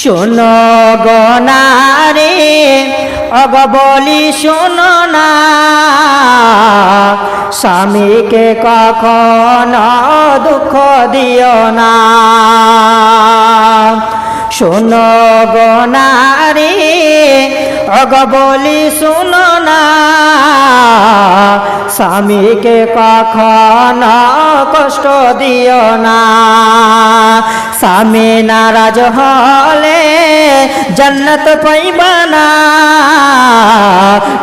শোনো গনারে অগ বলি শোনো না। স্বামীকে কখন দুঃখ দিও না। শোনো গনারে অগ বলি শোনো না। স্বামীকে কখন কষ্ট দিও না। স্বামী নারাজ হলে জন্নত পাইবা না।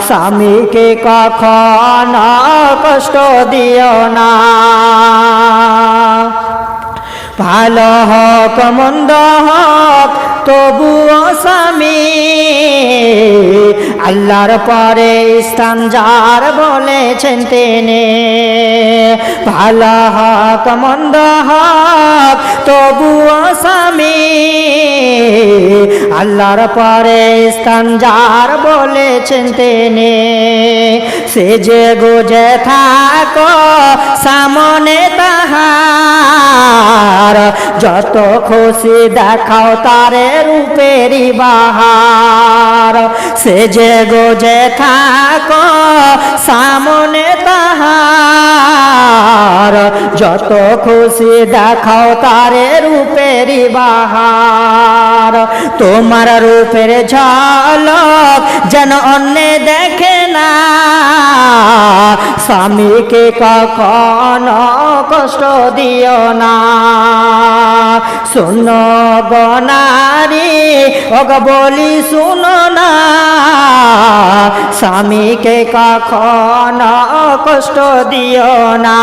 স্বামীকে কখন কষ্ট দিও না। ভালো হোক, মন্দ হোক, তবুও স্বামী আল্লাহর পরে স্থান যার বলেছেন তিনি। ভালো হোক, মন্দ হোক, তবুও স্বামী। আল্লাহর পরে স্থান যার বলেছেন তিনি। সে যে গুজে থাকো, সামনে তাহার যত খুশি দেখাও তারে রূপেরি বাহার। সে যে গোজে থাকো সামনে তাহার। যত খুশি দেখাও তারে রূপেরি বাহার। তোমার রূপের ঝলক যেন অন্য দেখে না। স্বামীকে কখনো কষ্ট দিও না। শুনো গনারি অগ বলি শুন না। স্বামীকে কখনো কষ্ট দিও না।